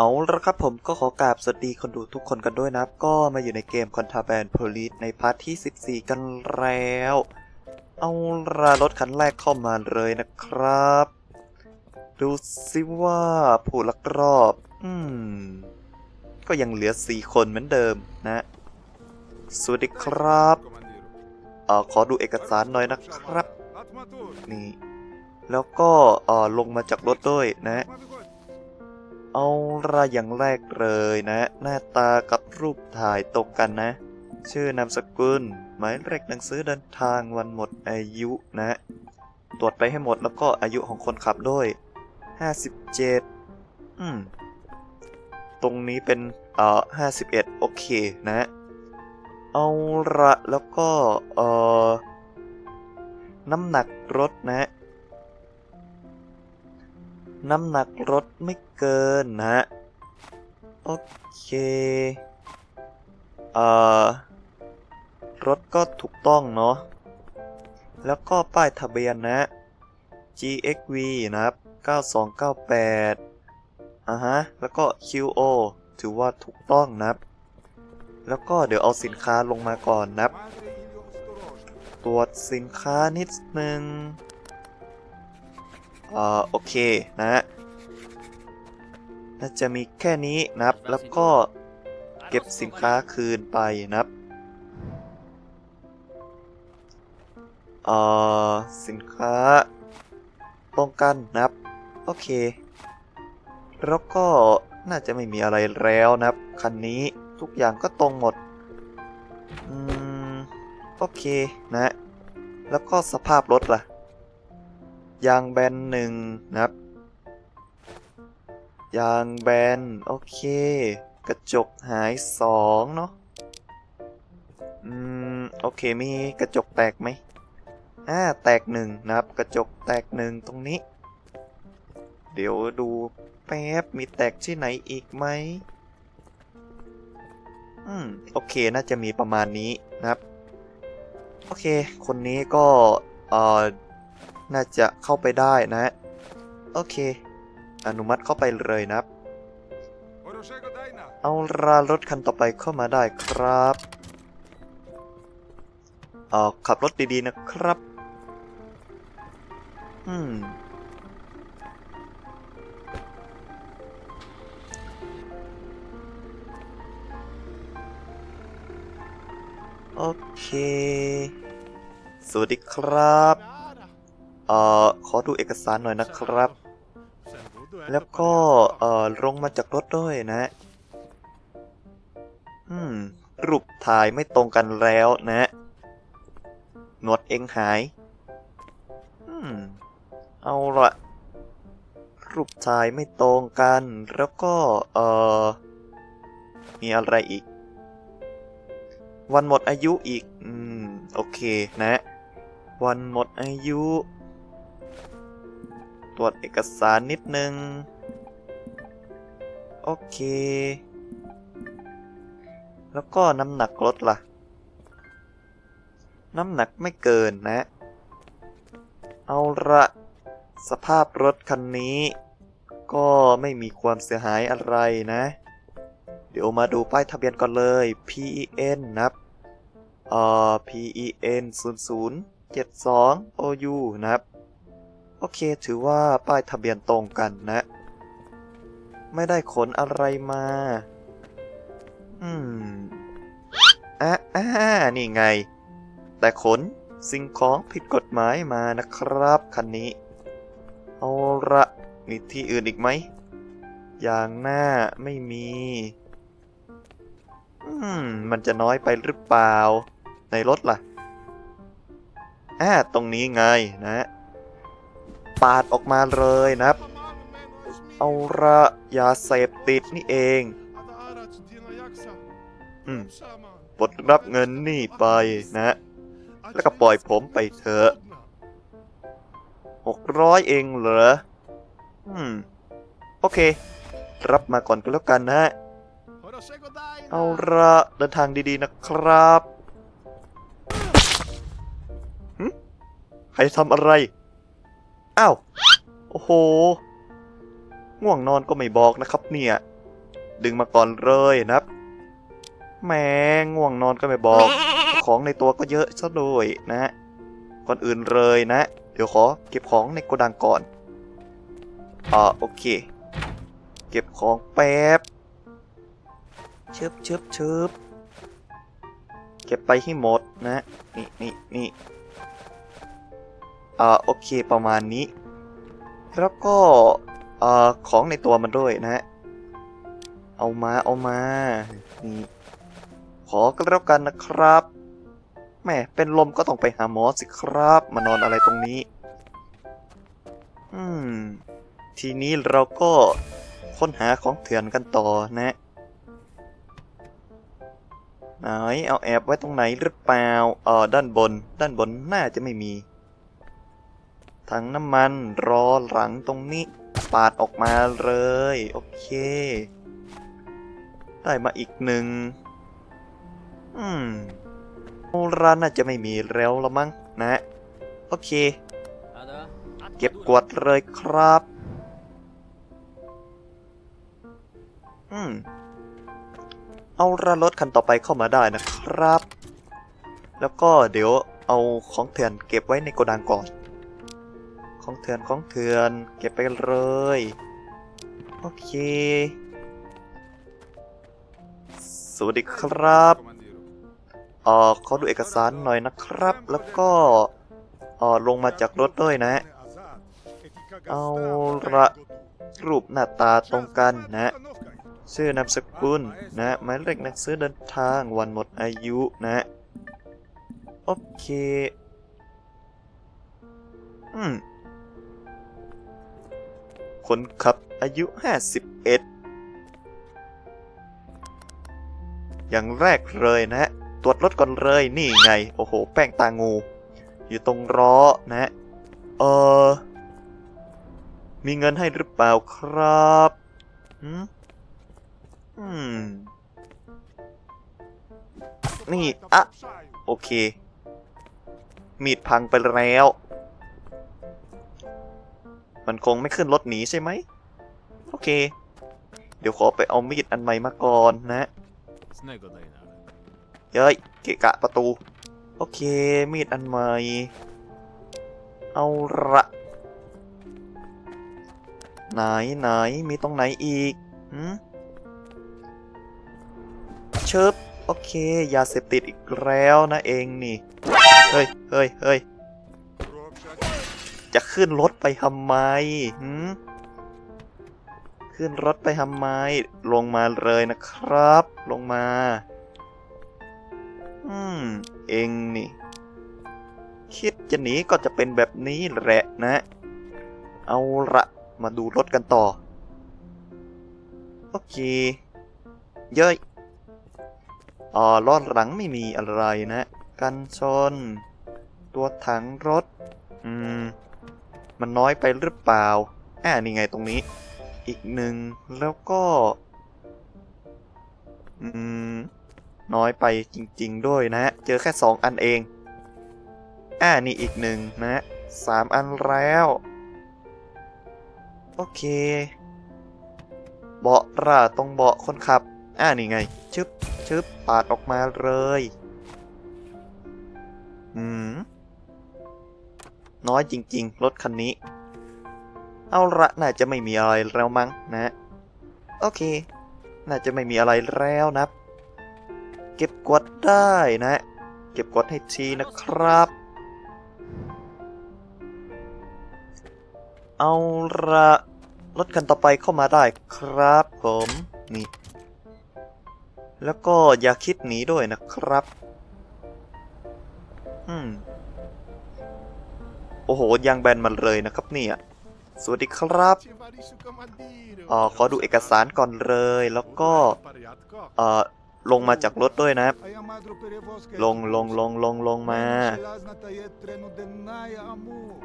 เอาละครับผมก็ขอกราบสวัสดีคนดูทุกคนกันด้วยนะก็มาอยู่ในเกม Contraband Police ในพาร์ทที่ 14 กันแล้ว เอารารถคันแรกเข้ามาเลยนะครับ ดูซิว่าผู้ลักรอบ อืม ก็ยังเหลือ 4 คนเหมือนเดิมนะ สวัสดีครับเอ่อขอดูเอกสารหน่อยนะครับ นี่ แล้วก็เอ่อลงมาจากรถด้วยนะ เอาละอย่างแรกเลยนะ หน้าตากับรูปถ่ายตรงกันนะ ชื่อนามสกุล หมายเลขหนังสือเดินทางวันหมดอายุนะ ตรวจไปให้หมดแล้วก็อายุของคนขับด้วย 57 อืม ตรงนี้เป็นเอ่อ51 โอเคนะ เอาละแล้วก็เอ่อน้ำหนักรถนะ น้ำหนักรถไม่เกินนะโอเค เอ่อ รถก็ถูกต้องเนาะ แล้วก็ป้ายทะเบียนนะ GXV นะครับ 9298อ่าฮะ แล้วก็ QO ถือว่าถูกต้องนะครับ แล้วก็เดี๋ยวเอาสินค้าลงมาก่อนนะครับ ตรวจสินค้านิดนึง เอ่อโอเคนะฮะน่าจะมีแค่นี้นะครับ แล้วก็เก็บสินค้าคืนไปนะครับเอ่อสินค้าตรงกันนะครับ โอเค แล้วก็น่าจะไม่มีอะไรแล้วนะครับ คันนี้ทุกอย่างก็ตรงหมด อืม โอเคนะ แล้วก็สภาพรถล่ะ ยางแบนหนึ่งนะครับ ยางแบน โอเค กระจกหายสองเนาะ อืม โอเค มีกระจกแตกไหมอ่า แตกหนึ่งนะครับ กระจกแตกหนึ่งตรงนี้ เดี๋ยวดูแป๊บ มีแตกที่ไหนอีกไหมอืม โอเค น่าจะมีประมาณนี้นะครับ โอเค คนนี้ก็ เอ่อ น่าจะเข้าไปได้นะ โอเค อนุมัติเข้าไปเลยนะครับ เอารารถคันต่อไปเข้ามาได้ครับเออขับรถดีๆนะครับ อืม โอเค สวัสดีครับ เอ่อขอดูเอกสารหน่อยนะครับ แล้วก็เอ่อลงมาจากรถด้วยนะอืมรูปถ่ายไม่ตรงกันแล้วนะหนวดเองหาย อืม เอาละรูปถ่ายไม่ตรงกัน แล้วก็ เอ่อ มีอะไรอีก วันหมดอายุอีก อืม โอเคนะ วันหมดอายุ ตรวจเอกสารนิดนึง โอเค แล้วก็น้ำหนักรถล่ะ น้ำหนักไม่เกินนะ เอาละสภาพรถคันนี้ ก็ไม่มีความเสียหายอะไรนะ เดี๋ยวมาดูป้ายทะเบียนก่อนเลย PEN นะครับเอ่อ PEN 0 0 7 2 OU นะครับ โอเคถือว่าป้ายทะเบียนตรงกันนะ ไม่ได้ขนอะไรมา อืมอะอ่านี่ไง แต่ขนสิ่งของผิดกฎหมายมานะครับคันนี้ เอาละมีที่อื่นอีกไหม อย่างหน้าไม่มี อืม มันจะน้อยไปหรือเปล่า ในรถล่ะอ่าตรงนี้ไงนะ ปาดออกมาเลยนะครับ เอาละยาเสพติดนี่เอง อืมปลดรับเงินนี่ไปนะ แล้วก็ปล่อยผมไปเถอะหกร้อยเองเหรอ อืม โอเค รับมาก่อนก็แล้วกันนะฮะ เอาละเดินทางดีๆนะครับหึใครทำอะไร อ้าว โอ้โห ง่วงนอนก็ไม่บอกนะครับเนี่ย ดึงมาก่อนเลยนะครับ แหมง่วงนอนก็ไม่บอก ของในตัวก็เยอะซะด้วยนะฮะ ก่อนอื่นเลยนะ เดี๋ยวขอเก็บของในโกดังก่อนอ่าโอเค เก็บของแป๊บเชิบเชิบเชิบเก็บไปให้หมดนะ นี่นี่นี่ อ่าโอเคประมาณนี้ แล้วก็อ่าของในตัวมันด้วยนะฮะเอามาเอามานี่ขอก็แล้วกันนะครับแม่เป็นลมก็ต้องไปหาหมอสิครับ มานอนอะไรตรงนี้ อืม ทีนี้เราก็ค้นหาของเถื่อนกันต่อนะ ไหน เอาแอบไว้ตรงไหนหรือเปล่าเออด้านบน ด้านบนน่าจะไม่มี ถังน้ำมันรอหลังตรงนี้ ปาดออกมาเลย โอเค ได้มาอีกหนึ่ง อืมโบราณน่าจะไม่มีแล้วละมั้งนะ โอเค เก็บกวดเลยครับ อืม เอาระรถคันต่อไปเข้ามาได้นะครับ แล้วก็เดี๋ยวเอาของเถื่อนเก็บไว้ในโกดังก่อน ของเถื่อนของเถื่อน เก็บไปเลย โอเค สวัสดีครับเอ่อขอดูเอกสารหน่อยนะครับ แล้วก็เอ่อลงมาจากรถด้วยนะ เอาละรูปหน้าตาตรงกันนะชื่อนามสกุลนะหมายเลขนักซื้อเดินทางวันหมดอายุนะ โอเค อืม คนขับอายุ 51 อย่างแรกเลยนะตรวจรถก่อนเลยนี่ไง โอ้โห แป้งตางู อยู่ตรงล้อนะเออ มีเงินให้หรือเปล่าครับหืมอืม นี่ อะ โอเค มีดพังไปแล้ว คงไม่ขึ้นรถหนีใช่ไหมโอเค เดี๋ยวขอไปเอามีดอันใหม่มาก่อนนะเย้ยเกะกะประตู โอเค มีดอันใหม่ เอาละไหนไหนมีตรงไหนอีกหืมเชิบโอเค ยาเสพติดอีกแล้วนะเองนี่ เฮ้ยเฮ้ยเฮ้ย จะขึ้นรถไปทำไมหืมขึ้นรถไปทำไม ลงมาเลยนะครับ ลงมา อืม เองนี่ คิดจะหนีก็จะเป็นแบบนี้แหละนะ เอาละมาดูรถกันต่อ โอเค เย้ยอ่อล้อหลังไม่มีอะไรนะ กันชน ตัวถังรถ อืม มันน้อยไปหรือเปล่าอ่านี่ไงตรงนี้ อีกหนึ่งแล้วก็อืมน้อยไปจริง ๆ ด้วยนะเจอแค่สองอันเอง อ่า นี่อีกหนึ่งนะสามอันแล้ว โอเค เบาะร่าตรงเบาะคนขับ อ่า นี่ไง ชึบชึบปาดออกมาเลย อืม น้อยจริง ๆ รถคันนี้ เอาละน่าจะไม่มีอะไรแล้วมั้งนะ โอเค น่าจะไม่มีอะไรแล้วนะ เก็บกวดได้นะ เก็บกวดให้ทีนะครับ เอาละรถคันต่อไปเข้ามาได้ครับผมนี่แล้วก็อย่าคิดหนีด้วยนะครับ อืม โอ้โหยางแบนมันเลยนะครับเนี่ยสวัสดีครับเอ่อขอดูเอกสารก่อนเลยแล้วก็เอ่อลงมาจากรถด้วยนะครับ ลงลงลงลงลงมา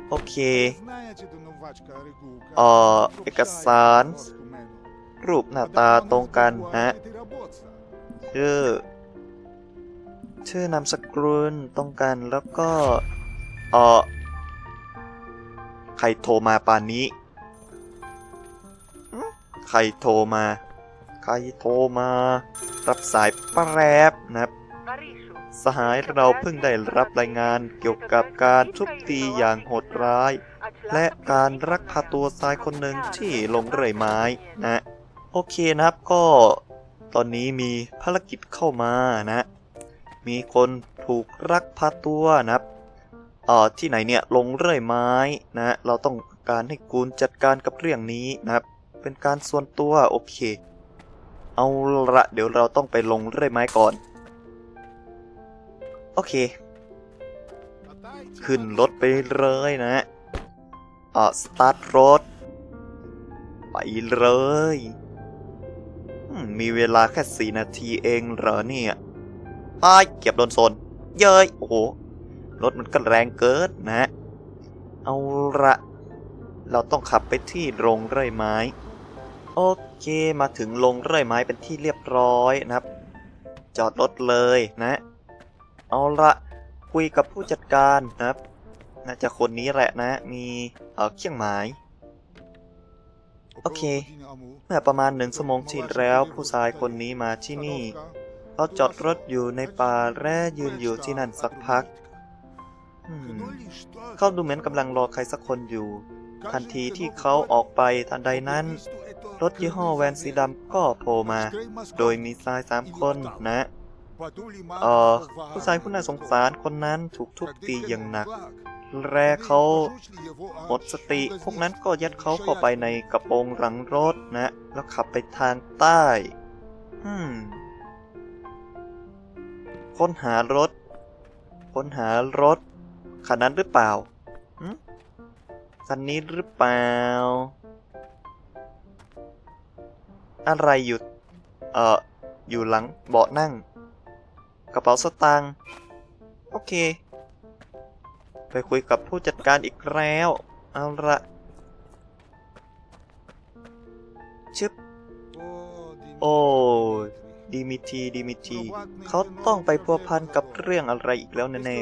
โอเคเอ่อเอกสาร รูปหน้าตาตรงกันนะชื่อ ชื่อนามสกุลตรงกันแล้วก็เอ่อ รโทรมาป่านนี้หึใครโทรมา ใครโทรมา รับสายแป๊บนะครับ สหายเราเพิ่งได้รับรายงานเกี่ยวกับการทุบตีอย่างโหดร้าย และการรักพาตัวชายคนหนึ่งที่ลงเรื่อยไม้นะ โอเคนะครับก็ ตอนนี้มีภารกิจเข้ามานะ มีคนถูกรักพาตัวนะครับเอ่อที่ไหนเนี่ยลงเรื่อยไม้นะเราต้องการให้คุณจัดการกับเรื่องนี้นะครับเป็นการส่วนตัวโอเค เอาละเดี๋ยวเราต้องไปลงเรื่อยไม้ก่อน โอเค ขึ้นรถไปเลยนะเอ่อสตาร์ทรถไปเลยมีเวลาแค่สี่นาทีเองเหรอเนี่ยไปเก็บโดนโซน เย้ยโอ้โห รถมันก็แรงเกินนะเอาละเราต้องขับไปที่โรงไร่ไม้ โอเคมาถึงโรงไร่ไม้เป็นที่เรียบร้อยนะครับ จอดรถเลยนะ เอาละคุยกับผู้จัดการนะครับ น่าจะคนนี้แหละนะมีเอ่อเครื่องหมายโอเค เมื่อประมาณหนึ่งชั่วโมงที่แล้วผู้ชายคนนี้มาที่นี่เขาจอดรถอยู่ในป่าและยืนอยู่ที่นั่นสักพัก เขาดูเหมือนกำลังรอใครสักคนอยู่ ทันทีที่เขาออกไปทันใดนั้น รถยี่ห้อแวนสีดำก็โผล่มา โดยมีชายสามคนนะเออผู้ชายผู้น่าสงสารคนนั้นถูกทุบตีอย่างหนักและเขาหมดสติ พวกนั้นก็ยัดเขาเข้าไปในกระโปรงหลังรถนะ แล้วขับไปทางใต้อืมค้นหารถ ค้นหารถ คันนั้นหรือเปล่าคันนี้หรือเปล่า อะไรอยู่เอ่อ อยู่หลังเบาะนั่ง กระเป๋าสตางค์ โอเค ไปคุยกับผู้จัดการอีกแล้ว เอาละชึบโอ้ ดีมิทีดีมิที เขาต้องไปพัวพันกับเรื่องอะไรอีกแล้วแน่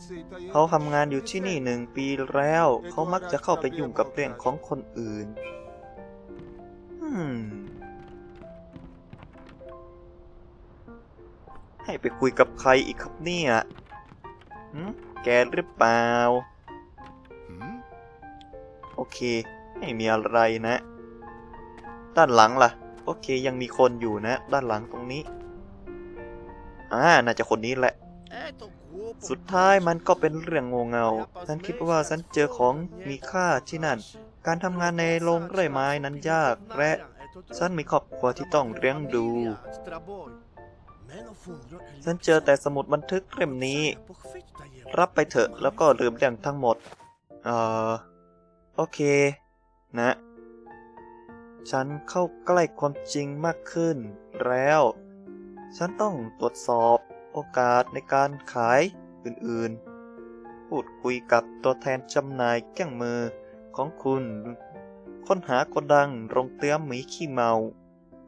ๆเขาทำงานอยู่ที่นี่หนึ่งปีแล้ว เขามักจะเข้าไปยุ่งกับเรื่องของคนอื่นอืมให้ไปคุยกับใครอีกครับเนี่ยหืมแกหรือเปล่า โอเค ไม่มีอะไรนะ ด้านหลังล่ะ โอเคยังมีคนอยู่นะ ด้านหลังตรงนี้ อ่า น่าจะคนนี้แหละ สุดท้ายมันก็เป็นเรื่องงงเงา ฉันคิดว่าฉันเจอของมีค่าที่นั่น การทำงานในโรงไร่ไม้นั้นยาก และฉันมีครอบครัวที่ต้องเลี้ยงดู ฉันเจอแต่สมุดบันทึกเล่มนี้ รับไปเถอะแล้วก็ลืมเรื่องทั้งหมด เอ่อ โอเค นะ ฉันเข้าใกล้ความจริงมากขึ้น แล้ว ฉันต้องตรวจสอบโอกาสในการขายอื่นๆ พูดคุยกับตัวแทนจำหน่ายเครื่องมือของคุณ ค้นหาโกดังโรงเตี้ยมหมีขี้เมา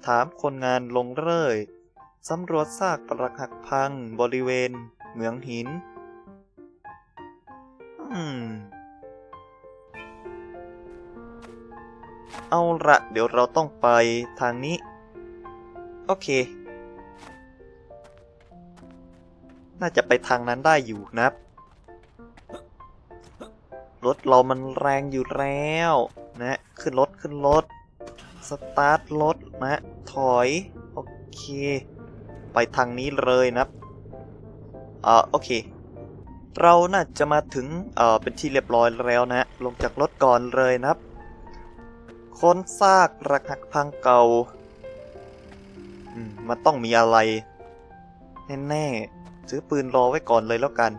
ถามคนงานลงเร่ยสำรวจซากปรักหักพังบริเวณ เหมืองหิน อืม เอาละเดี๋ยวเราต้องไปทางนี้ โอเค น่าจะไปทางนั้นได้อยู่นะครับ รถเรามันแรงอยู่แล้วนะ ขึ้นรถขึ้นรถ สตาร์ทรถนะถอย โอเค ไปทางนี้เลยนะครับอ่าโอเค เราน่าจะมาถึงเอ่อเป็นที่เรียบร้อยแล้วนะ ลงจากรถก่อนเลยนะครับ ค้นซากระหักพังเก่าอืมมันต้องมีอะไร แน่ๆ ซื้อปืนรอไว้ก่อนเลยแล้วกัน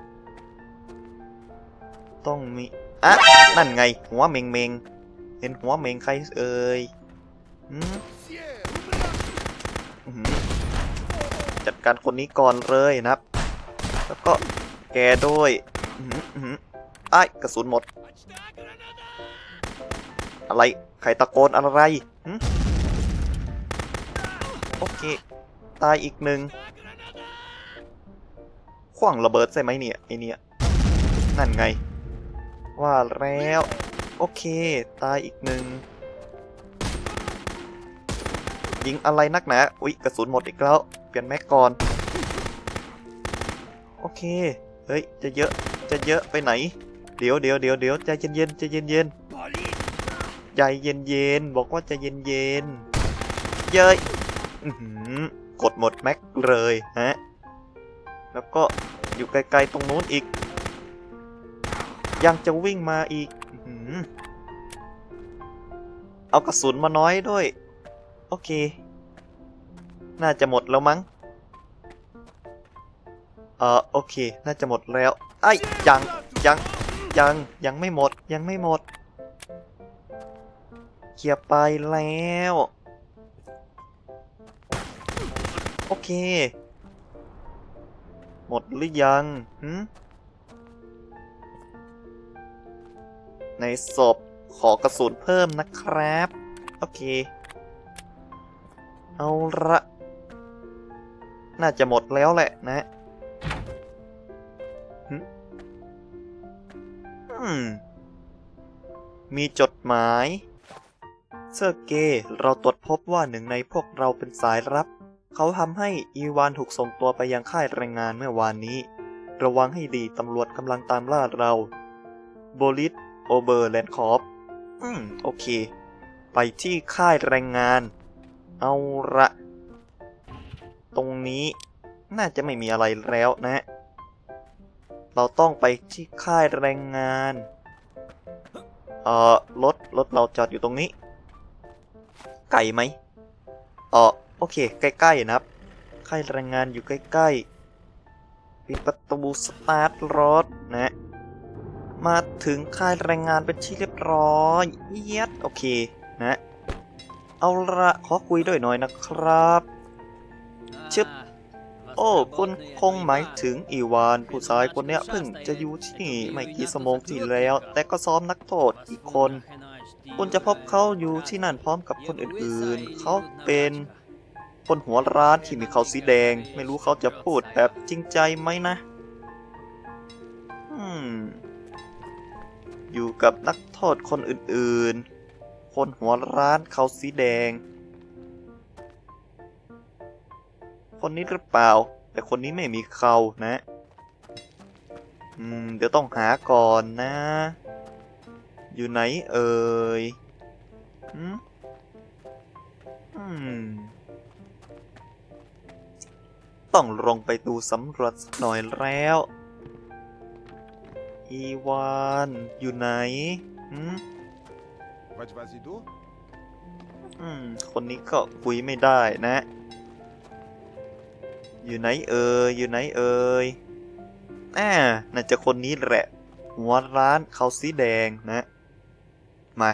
ต้องมี อะ นั่นไง หัวเมงเมงเห็นหัวเมงใครเอ่ยหืมอื้อหือจัดการคนนี้ก่อนเลยนะครับ แล้วก็แกด้วยอื้อหืออื้อหือไอ้ายกระสุนหมด อะไร ใครตะโกนอะไรโอเค ตายอีกหนึ่งขว้างระเบิดใช่ไหมเนี่ยไอเนี่ย นั่นไง ว่าแล้ว โอเค ตายอีกหนึ่งยิงอะไรนักหนา อุ๊ย กระสุนหมดอีกแล้ว เปลี่ยนแม็กก่อน โอเค เฮ้ย จะเยอะ จะเยอะไปไหน เดี๋ยวเดี๋ยวเดี๋ยวเดี๋ยวใจเย็นเย็นๆใจเย็นเย็นๆ ใจเย็นๆ บอกว่าใจเย็นเย็นๆ เย้ยกดหมดแม็กเลยฮะ แล้วก็อยู่ไกลๆตรงนู้นอีก ยังจะวิ่งมาอีก เอากระสุนมาน้อยด้วย โอเค น่าจะหมดแล้วมั้ง เออโอเค น่าจะหมดแล้ว ไอ้ยังยังยังยังไม่หมดยังไม่หมด เคลียร์ไปแล้ว โอเค หมดหรือยังหืมในศพขอกระสุนเพิ่มนะครับ โอเค เอาละ น่าจะหมดแล้วแหละนะมีจดหมาย เซอร์เกย์เราตรวจพบว่าหนึ่งในพวกเราเป็นสายลับ เขาทำให้อีวานถูกส่งตัวไปยังค่ายแรงงานเมื่อวานนี้ ระวังให้ดีตำรวจกำลังตามล่าเรา โบลิสโอเบอร์แลนด์คอร์ปอืม โอเค ไปที่ค่ายแรงงาน เอาละ ตรงนี้น่าจะไม่มีอะไรแล้วนะ เราต้องไปที่ค่ายแรงงาน เอ่อ รถ รถเราจอดอยู่ตรงนี้ ไกลไหมเออโอเค ใกล้ ๆ นะครับ ค่ายแรงงานอยู่ใกล้ ๆ ปิดประตูสตาร์ทรถนะ มาถึงค่ายแรงงานเป็นที่เรียบร้อยเอียดโอเคนะ เอาละขอคุยด้วยหน่อยนะครับชึบโอ้คุณคงหมายถึงอีวาน ผู้ชายคนเนี้ยเพิ่งจะอยู่ที่นี่ไม่กี่ชั่วโมงที่แล้ว แต่ก็ซ้อมนักโทษอีกคน คุณจะพบเขาอยู่ที่นั่นพร้อมกับคนอื่นๆ เขาเป็นคนหัวร้านที่มีเขาสีแดง ไม่รู้เขาจะพูดแบบจริงใจไหมนะ อืม อยู่กับนักโทษคนอื่นๆ คนหัวร้านเขาสีแดง คนนี้หรือเปล่า แต่คนนี้ไม่มีเขานะ อืม เดี๋ยวต้องหาก่อนนะ อยู่ไหนเอ่ยหืมอืม ต้องลงไปดูสำรวจสักหน่อยแล้ว อีวาน อยู่ไหนหืม Pode vazido? อืม คนนี้ก็คุยไม่ได้นะ อยู่ไหนเอ่ย อยู่ไหนเอ่ยอ่าน่าจะคนนี้แหละ หัวร้านเขาสีแดงนะ มา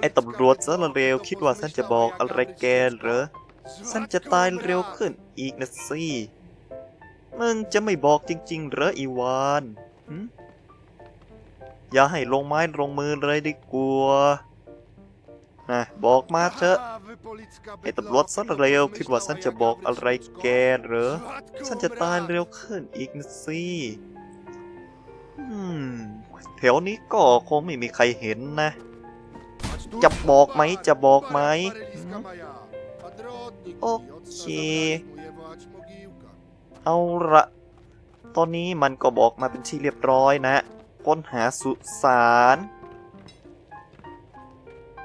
ไอ้ตำรวจซะเร็วคิดว่าฉันจะบอกอะไรแกเหรอฉันจะตายเร็วขึ้นอีกนะสิ มึงจะไม่บอกจริง ๆ เหรออีวานหึอย่าให้ลงไม้ลงมือเลยดีกว่านะบอกมาเถอะไอ้ตำรวจซะเร็วคิดว่าฉันจะบอกอะไรแกเหรอฉันจะตายเร็วขึ้นอีกนะสิ อืม แถวนี้ก็คงไม่มีใครเห็นนะ จะบอกไหมจะบอกไหมโอเค เอาละตอนนี้มันก็บอกมาเป็นที่เรียบร้อยนะค้นหาสุสาน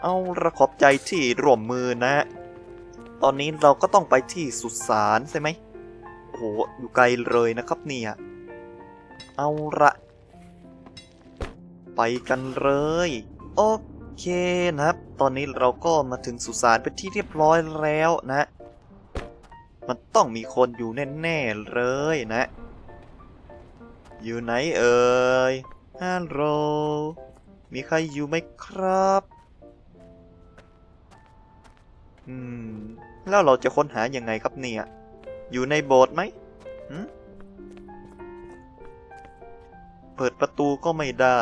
เอาละขอบใจที่ร่วมมือนะ ตอนนี้เราก็ต้องไปที่สุสานใช่ไหมโอ้โห อยู่ไกลเลยนะครับเนี่ย เอาละ ไปกันเลย โอเคนะครับ ตอนนี้เราก็มาถึงสุสานเป็นที่เรียบร้อยแล้วนะ มันต้องมีคนอยู่แน่ๆเลยนะ อยู่ไหนเอ่ยฮัลโหลมีใครอยู่ไหมครับอืมแล้วเราจะค้นหายังไงครับเนี่ย อยู่ในโบสถ์ไหมหืมเปิดประตูก็ไม่ได้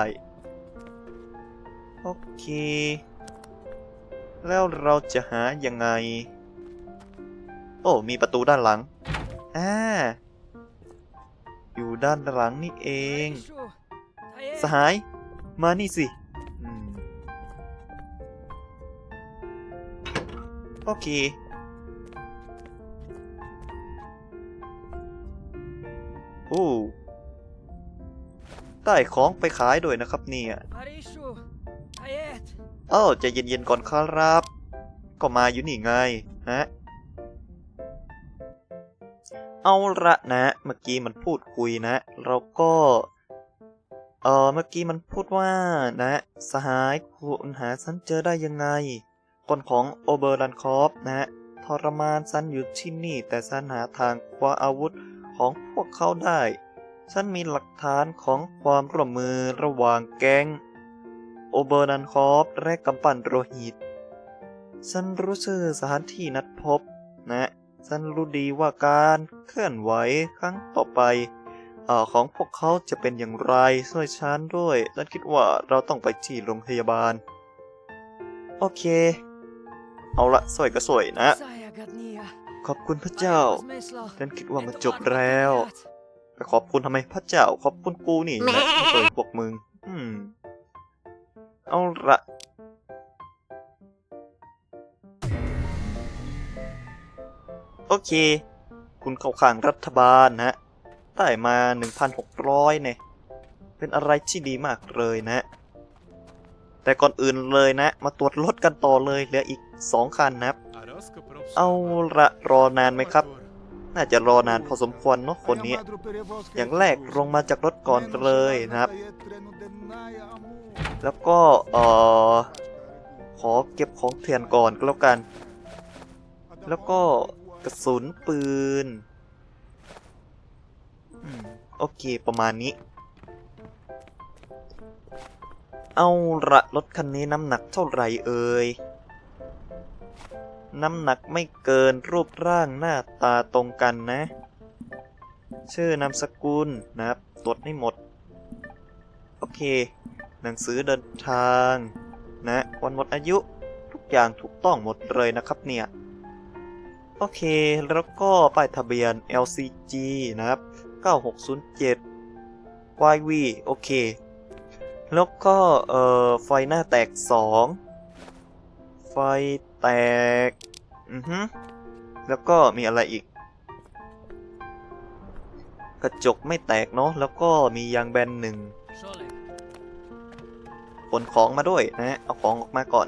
โอเค แล้วเราจะหายังไง โอ้ มีประตูด้านหลัง อ่า อยู่ด้านหลังนี่เอง สหาย มานี่สิอืมโอเคโอ้ได้ของไปขายด้วยนะครับเนี่ย Arishu, Ayet, เอ้าใจะเย็นๆก่อนครับ ก็มาอยู่นี่ไงฮะเอาละนะ เมื่อกี้มันพูดคุยนะ เราก็ เออเมื่อกี้มันพูดว่านะ สหายคุณหาฉันเจอได้ยังไง คนของโอเบอร์ลันคอฟนะทรมานฉันอยู่ที่นี่ แต่ฉันหาทางคว้าอาวุธของพวกเขาได้ ฉันมีหลักฐานของความร่วมมือระหว่างแก๊ง โอเบอร์นันคอฟและกำปั่นโรหิต ฉันรู้ชื่อสถานที่นัดพบ นะฉันรู้ดีว่าการเคลื่อนไหวครั้งต่อไปเอ่อของพวกเขาจะเป็นอย่างไรช่วยฉันด้วยฉันคิดว่าเราต้องไปที่โรงพยาบาล โอเค เอาละสวยก็สวยนะ Saya Gadnia, ขอบคุณพระเจ้า Mesla, ฉันคิดว่ามันจบแล้วไปขอบคุณทำไมพระเจ้า ขอบคุณกูนี่แหละไม่เคยพวกมึง อืม เอาละโอเค คุณเข้าข้างรัฐบาลนะได้มา 1,600 เนี่ย เป็นอะไรที่ดีมากเลยนะ แต่ก่อนอื่นเลยนะ มาตรวจรถกันต่อเลยเหลืออีก 2 คันนะครับ เอาละรอนานไหมครับ น่าจะรอนานพอสมควรเนาะคนนี้ อย่างแรกลงมาจากรถก่อนเลยนะครับ แล้วก็เอ่อขอเก็บของเถื่อนก่อนก็แล้วกัน แล้วก็กระสุนปืนโอเคประมาณนี้ เอาละรถคันนี้น้ำหนักเท่าไหร่เอ่ย น้ำหนักไม่เกินรูปร่างหน้าตาตรงกันนะ ชื่อนามสกุลนะครับ ตรวจให้หมด โอเค หนังสือเดินทางนะ วันหมดอายุทุกอย่างถูกต้องหมดเลยนะครับเนี่ย โอเค แล้วก็ป้ายทะเบียน LCG นะครับ 9607 YV โอเค แล้วก็เอ่อไฟหน้าแตก 2 ไฟแตก อือฮึแล้วก็มีอะไรอีก กระจกไม่แตกเนาะแล้วก็มียางแบนหนึ่งขนของมาด้วยนะ เอาของออกมาก่อน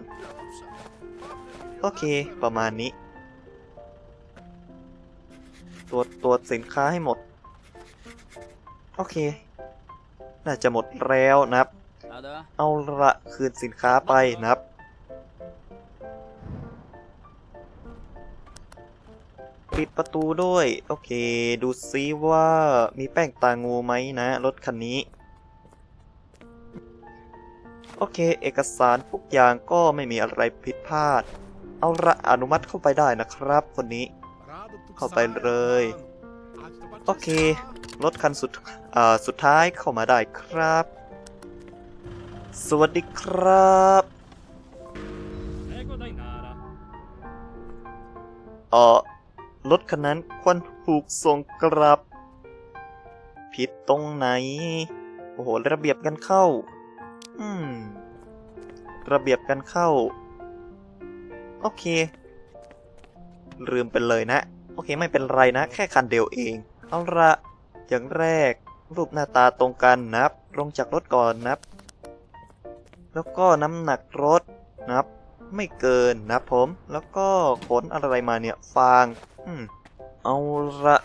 โอเค ประมาณนี้ ตรวจตรวจสินค้าให้หมด โอเค น่าจะหมดแล้วนะครับ เอาละคืนสินค้าไปนะครับ ปิดประตูด้วย โอเค ดูซิว่ามีแป้งตางูไหมนะ รถคันนี้ โอเค เอกสารทุกอย่างก็ไม่มีอะไรผิดพลาด เอาละอนุมัติเข้าไปได้นะครับ คนนี้ เข้าไปเลย โอเค รถคันสุดสุดท้ายเข้ามาได้ครับ สวัสดีครับเออ รถคันนั้นควรถูกส่งกลับ ผิดตรงไหน โอ้โห ระเบียบกันเข้า อืม ระเบียบกันเข้า โอเค ลืมไปเลยนะ โอเคไม่เป็นไรนะ แค่คันเดียวเอง เอาละอย่างแรก รูปหน้าตาตรงกันนับ ลงจากรถก่อนนับ แล้วก็น้ำหนักรถนับ ไม่เกินนะผม แล้วก็ขนอะไรมาเนี่ย ฟาง อืม เอาละ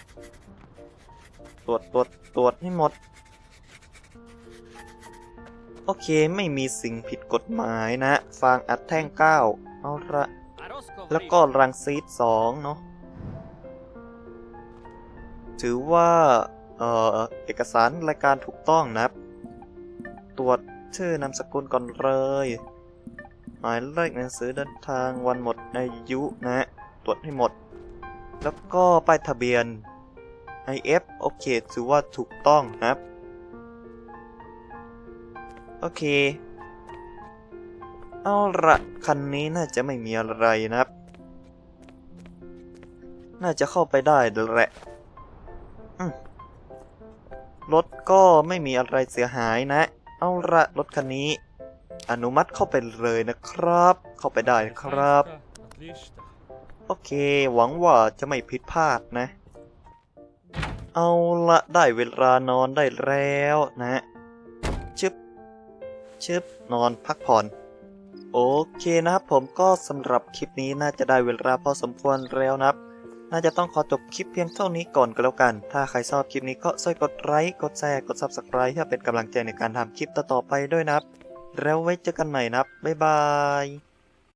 ตรวจตรวจตรวจให้หมด โอเคไม่มีสิ่งผิดกฎหมายนะ ฟางอัดแท่งเก้าเอาละแล้วก็รังซีดสองเนาะถือว่า เอ่อ เอกสารรายการถูกต้องนะตรวจชื่อนามสกุลก่อนเลย หมายเลขหนังสือเดินทางวันหมดอายุนะ ตรวจให้หมด แล้วก็ป้ายทะเบียน IF โอเคถือว่าถูกต้องครับ โอเค เอาละคันนี้น่าจะไม่มีอะไรนะครับ น่าจะเข้าไปได้แหละรถก็ไม่มีอะไรเสียหายนะ เอาละรถคันนี้ อนุมัติเข้าไปเลยนะครับ เข้าไปได้ครับ โอเค หวังว่าจะไม่ผิดพลาดนะ เอาละได้เวลานอนได้แล้วนะชึบชึบนอนพักผ่อนโอเคนะครับผมก็สำหรับคลิปนี้น่าจะได้เวลาพอสมควรแล้วนะครับ น่าจะต้องขอจบคลิปเพียงเท่านี้ก่อนก็แล้วกัน ถ้าใครชอบคลิปนี้ก็ช่วยกดไลค์กดแชร์กด Subscribe เพื่อเป็นกำลังใจในการทำคลิปต่อๆไปด้วยนะครับ แล้วไว้เจอกันใหม่นะครับ บ๊ายบาย